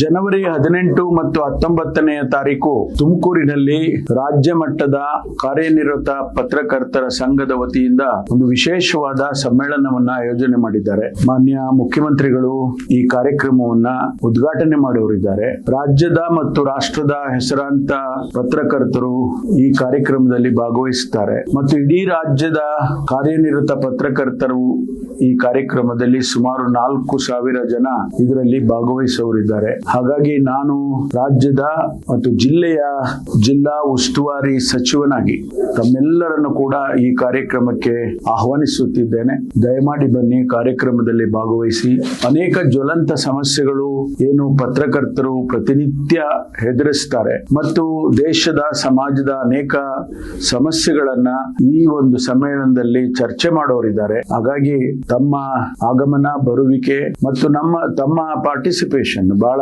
ಜನವರಿ ಹದಿನೆಂಟು ಮತ್ತು ಹತ್ತೊಂಬತ್ತನೆಯ ತಾರೀಕು ತುಮಕೂರಿನಲ್ಲಿ ರಾಜ್ಯ ಮಟ್ಟದ ಕಾರ್ಯನಿರತ ಪತ್ರಕರ್ತರ ಸಂಘದ ವತಿಯಿಂದ ಒಂದು ವಿಶೇಷವಾದ ಸಮ್ಮೇಳನವನ್ನ ಆಯೋಜನೆ ಮಾಡಿದ್ದಾರೆ. ಮಾನ್ಯ ಮುಖ್ಯಮಂತ್ರಿಗಳು ಈ ಕಾರ್ಯಕ್ರಮವನ್ನ ಉದ್ಘಾಟನೆ ಮಾಡುವರಿದ್ದಾರೆ ರಾಜ್ಯದ ಮತ್ತು ರಾಷ್ಟ್ರದ ಹೆಸರಾಂತ ಪತ್ರಕರ್ತರು ಈ ಕಾರ್ಯಕ್ರಮದಲ್ಲಿ ಭಾಗವಹಿಸುತ್ತಾರೆ. ಮತ್ತು ಇಡೀ ರಾಜ್ಯದ ಕಾರ್ಯನಿರತ ಪತ್ರಕರ್ತರು ಈ ಕಾರ್ಯಕ್ರಮದಲ್ಲಿ ಸುಮಾರು ನಾಲ್ಕು ಸಾವಿರ ಜನ ಇದರಲ್ಲಿ ಭಾಗವಹಿಸುವರಿದ್ದಾರೆ ಹಾಗಾಗಿ ನಾನು ರಾಜ್ಯದ ಮತ್ತು ಜಿಲ್ಲೆಯ ಜಿಲ್ಲಾ ಉಸ್ತುವಾರಿ ಸಚಿವನಾಗಿ ತಮ್ಮೆಲ್ಲರನ್ನು ಕೂಡ ಈ ಕಾರ್ಯಕ್ರಮಕ್ಕೆ ಆಹ್ವಾನಿಸುತ್ತಿದ್ದೇನೆ. ದಯಮಾಡಿ ಬನ್ನಿ ಕಾರ್ಯಕ್ರಮದಲ್ಲಿ ಭಾಗವಹಿಸಿ. ಅನೇಕ ಜ್ವಲಂತ ಸಮಸ್ಯೆಗಳು ಏನು ಪತ್ರಕರ್ತರು ಪ್ರತಿನಿತ್ಯ ಹೆದರಿಸ್ತಾರೆ. ಮತ್ತು ದೇಶದ, ಸಮಾಜದ ಅನೇಕ ಸಮಸ್ಯೆಗಳನ್ನ ಈ ಒಂದು ಸಮ್ಮೇಳನದಲ್ಲಿ ಚರ್ಚೆ ಮಾಡೋರಿದ್ದಾರೆ. ಹಾಗಾಗಿ ತಮ್ಮ ಆಗಮನ, ಬರುವಿಕೆ ಮತ್ತು ನಮ್ಮ, ತಮ್ಮ ಪಾರ್ಟಿಸಿಪೇಷನ್ ಬಹಳ